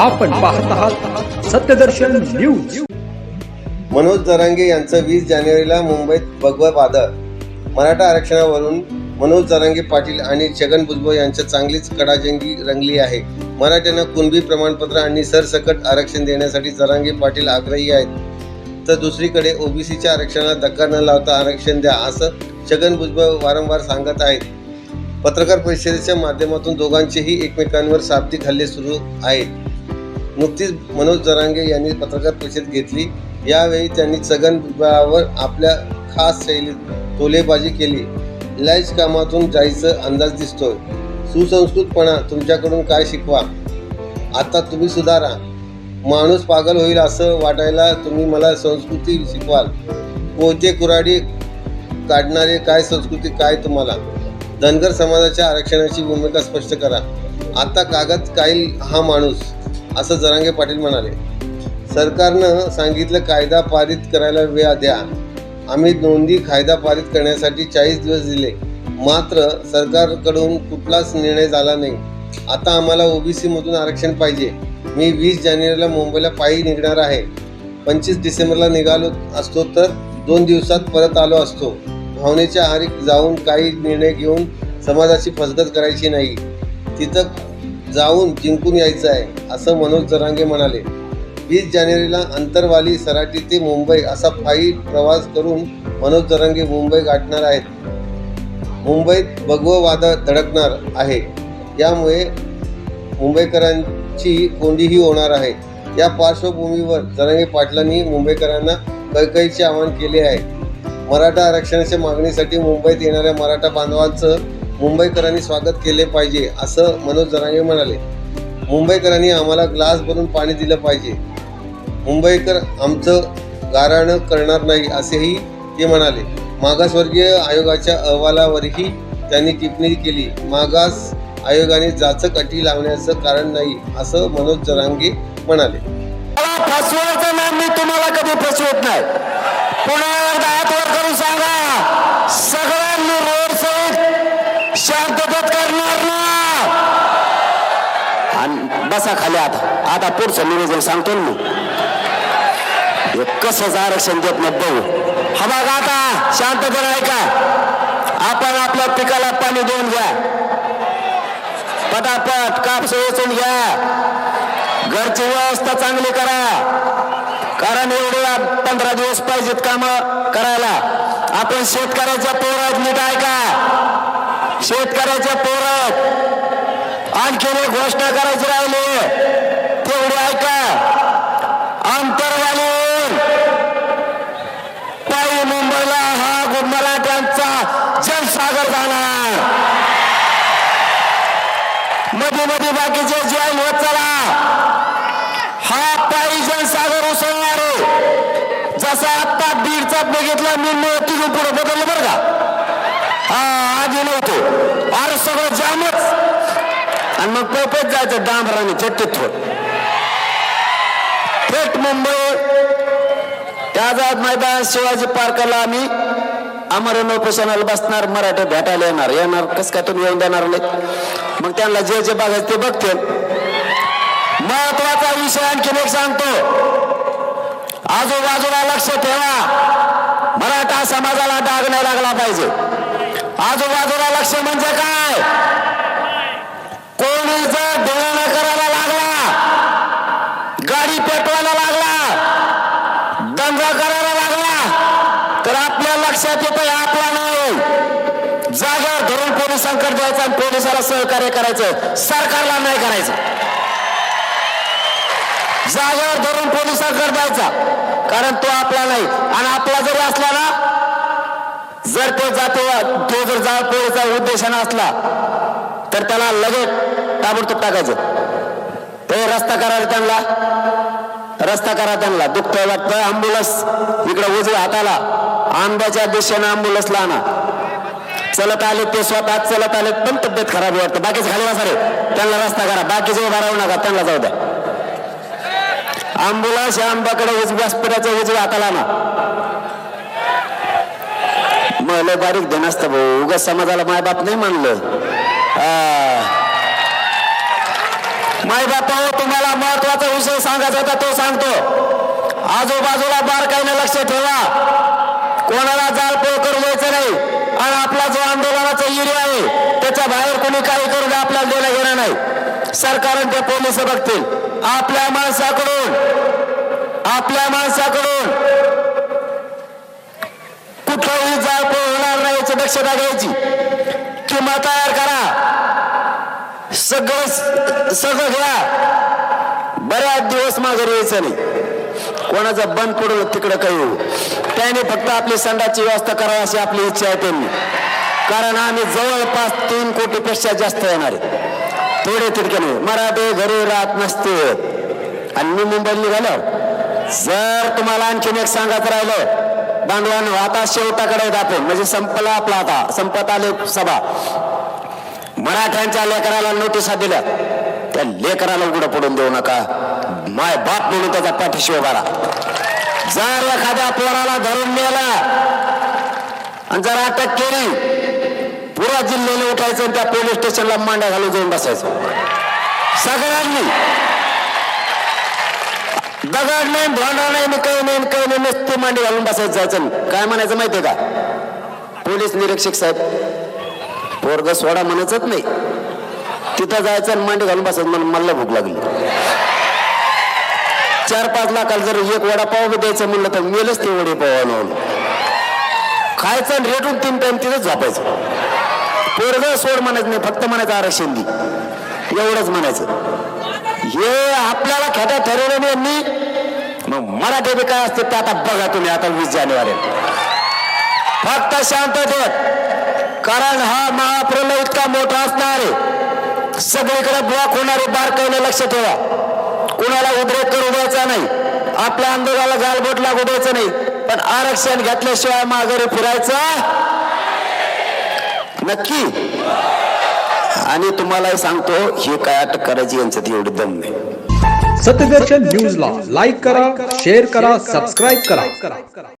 आपण पाहत आहात सत्यदर्शन न्यूज. मनोज जरांगे यांचं वीस जानेवारीला मुंबईत भगवा वादळ. मराठा आरक्षणावरून मनोज जरांगे पाटील आणि छगन भुजबळ यांच्या चांगलीच कडाजंगी रंगली आहे. मराठ्यांना कुणबी प्रमाणपत्र आणि सरसकट आरक्षण देण्यासाठी जरांगे पाटील आग्रही आहेत. तर दुसरीकडे ओबीसीच्या आरक्षणाला धक्का न लावता आरक्षण द्या असं छगन भुजबळ वारंवार सांगत आहेत. पत्रकार परिषदेच्या माध्यमातून दोघांचेही एकमेकांवर शाब्दिक हल्ले सुरू आहेत. नुकतीच मनोज जरांगे यांनी पत्रकार परिषद घेतली. यावेळी त्यांनी छगन भुजबळावर आपल्या खास शैलीत टोलेबाजी केली. लाईज कामातून जायचं अंदाज दिसतोय. सुसंस्कृतपणा तुमच्याकडून काय शिकवा? आता तुम्ही सुधारा. माणूस पागल होईल असं वाटायला तुम्ही मला संस्कृती शिकवाल. कोणते कुराडी काढणारे काय संस्कृती काय तुम्हाला? धनगर समाजाच्या आरक्षणाची भूमिका स्पष्ट करा. आता कागद काईल हा माणूस. असं जरांगे पाटील म्हणाले. सरकारनं सांगितलं कायदा पारित करायला वेळ द्या. आम्ही नोंदी कायदा पारित करण्यासाठी चाळीस दिवस दिले. मात्र सरकारकडून कुठलाच निर्णय झाला नाही. आता आम्हाला ओबीसी मधून आरक्षण पाहिजे. मी वीस जानेवारीला मुंबईला पायी निघणार आहे. पंचवीस डिसेंबरला निघालो असतो तर दोन दिवसात परत आलो असतो. भावनेच्या आहारी जाऊन काही निर्णय घेऊन समाजाची फसगत करायची नाही. तिथं जाऊन जिंकून यायचं आहे असं मनोज जरांगे म्हणाले. वीस जानेवारीला अंतरवाली सराटी ते मुंबई असा फाई प्रवास करून मनोज जरांगे मुंबई गाठणार आहेत. मुंबईत भगवं वादळ धडकणार आहे. यामुळे मुंबईकरांची कोंडीही होणार आहे. या पार्श्वभूमीवर जरांगे पाटलांनी मुंबईकरांना कैकईचे आवाहन केले आहे. मराठा आरक्षणाच्या मागणीसाठी मुंबईत येणाऱ्या मराठा बांधवांचं मुंबईकरांनी स्वागत केले पाहिजे असं मनोज जरांगे म्हणाले. मुंबईकरांनी आम्हाला ग्लास भरून पाणी दिलं पाहिजे. मुंबईकर आमचं गाराणं करणार नाही असेही ते म्हणाले. मागासवर्गीय आयोगाच्या अहवालावरही त्यांनी टिप्पणी केली. मागास आयोगाने जाचक अटी लावण्याचं कारण नाही असं मनोज जरांगे म्हणाले. फसवायचं नाम मी तुम्हाला कधी फसवत नाही. पुण्यावर एकदा वर करून सांगा सगळ्यांनी रोड सहित शांततेत करणार ना आणि बसा खाली आता आता पुढचं निवेदन सांगतो ना मी. कसंच आरक्षण देत नाही बघू. हा बघा आता शांतपणे ऐका. आपण आपल्या पिकाला पाणी देऊन घ्या. पटापट कापस वेचून घ्या. घरची व्यवस्था चांगली करा. कारण एवढे पंधरा दिवस पाहिजेत काम करायला. आपण शेतकऱ्याच्या पोरात नीट ऐका. शेतकऱ्याच्या पोरात आणखीन एक घोषणा करायची राहिली. तेवढी ऐका. अंतरवालीहून पायी मुंबईला हा मराठ्यांचा जनसागर जाणार. मध्ये मध्ये बाकीचे जैन होत चला. हा पायी जनसागर उसळणार. जसा आत्ता आता बीडचा बघितला मी तिथून पुढे बदललं बरं का? हा आधी नव्हतो. अरे सगळं जामच. आणि मग पैपत जायचं डांबराने थेट थेट मुंबई त्याजात मैदान शिवाजी पार्कला आम्ही अमरण उपोषणाला बसणार मराठे भेटायला येणार. येणार कसं काय तुम्ही येऊन देणार नाही? मग त्यांना जे जे बघायचं ते बघतील. महत्त्वाचा विषय आणखीन एक सांगतो. आजूबाजूला लक्ष ठेवा. मराठा समाजाला डाग नाही लागला पाहिजे. आजूबाजूला लक्ष म्हणजे काय? कोणी जर करायला लागला? गाडी पेटवायला लागला? दंगा करायला लागला? तर आपल्या लक्षात येतं आपला नाही. जागेवर धरून पोलिसांकडे द्यायचं आणि पोलिसाला सहकार्य करायचं. सरकारला नाही करायचं. जागेवर धरून पोलिसांकडे द्यायचा. कारण तो आपला नाही. आणि आपला जरी असला ना जर तो जातो तो जर जा पोळीचा उद्देशाने असला तर त्याला लगेच ताबडतोब टाकायचं. ते रस्ता करायला त्यांना रस्ता करा त्यांना दुखतंय वाटतं अँब्युलन्स इकडे उजव्या हाताला आंब्याच्या दिशेनं अँब्युलन्सला आणा. चलत आले ते स्वतः चलत आले पण तब्येत खराब वाटतं. बाकीचे खाली बसा रे. त्यांना रस्ता करा. बाकीचे उभा राहू नका. त्यांना जाऊ द्या. अँब्युलन्स या आंब्याकडे उजव्या व्यासपीठाच्या उजव्या हाताला ना मग लय बारीक देण असतं भाऊ. उगाच समाजाला मायबाप नाही मानलं. माय बापा तुम्हाला महत्त्वाचा विषय सांगायचा होता तो सांगतो. आजूबाजूला बारकाईनं लक्ष ठेवा. कोणाला जाळपोळ करू द्यायचं नाही. आणि आपला जो आंदोलनाचा एरिया आहे त्याच्या बाहेर कोणी काही करून आपल्याला देणं घेणं नाही. सरकार ते पोलीस बघतील. आपल्या माणसाकडून आपल्या माणसाकडून कुठलाही जाळपोळ होणार नाही याची दक्षता घ्यायची. किंवा तयार करा. सगळं सगळं घ्या. बऱ्याच दिवस माघारी यायचं नाही. कोणाचं बंद पडलं तिकडं काही त्याने फक्त आपली संडाची व्यवस्था करावी अशी आपली इच्छा आहे त्यांनी. कारण आम्ही जवळपास तीन कोटीपेक्षा जास्त येणार आहे. थोडे तितके नाही. मराठे घरी राहत नसते. आणि मी मुंबईला निघालो. जर तुम्हाला आणखीन एक सांगत राहिलं बांधवांनो आता शेवटाकडे आहेत आपण. म्हणजे संपला आपला आता. संपत आले सभा. मराठ्यांच्या लेकराला नोटिसा दिल्या. त्या लेकराला उघडं पडून देऊ नका. माय बाप म्हणून त्याचा पाठीशी उभा जर एखाद्या पोराला धरून नेला आणि जर अटक केली पुरा जिल्ह्याने उठायचं आणि त्या पोलीस स्टेशनला मांड्या घालून जाऊन बसायचं. सगळ्यांनी दगड नाही भांडा नाही मग काही नाही काही नाही नसते मांडी घालून बसायचं जायचं. काय म्हणायचं माहितीये का? पोलीस निरीक्षक साहेब पोरग सोडा म्हणायचंच नाही. तिथं जायचं आणि मांडी घालून बसायचं म्हणून मला भूक लागली. चार पाच लाखाला जर एक वडापाव बी द्यायचं म्हणलं तर मेलच ते वडेपाव आणून खायचं आणि रेटून तीन टाइम तिथंच झोपायचं. पोरग सोड म्हणायचं नाही फक्त म्हणायचं आरक्षण दी. एवढंच म्हणायचं. हे आपल्याला खेटा ठरवलं नाही यांनी मग मराठी बी काय असते ते आता बघा तुम्ही आता वीस जानेवारी फक्त शांततेत कारण हा महाप्रलय इतका मोठा असणार आहे. सगळीकडे ब्लॉक होणारे बारकाईने लक्ष ठेवा. कुणाला उद्रेक करू द्यायचा नाही. आपल्या आंदोलनाला गालबोट लागू द्यायचं नाही. पण आरक्षण घेतल्याशिवाय माघारी फिरायचं नक्की. आणि तुम्हालाही सांगतो हे काय अटक करायची यांच्यात एवढी दम नाही. सत्यदर्शन न्यूजला लाईक करा शेअर करा सबस्क्राईब करा.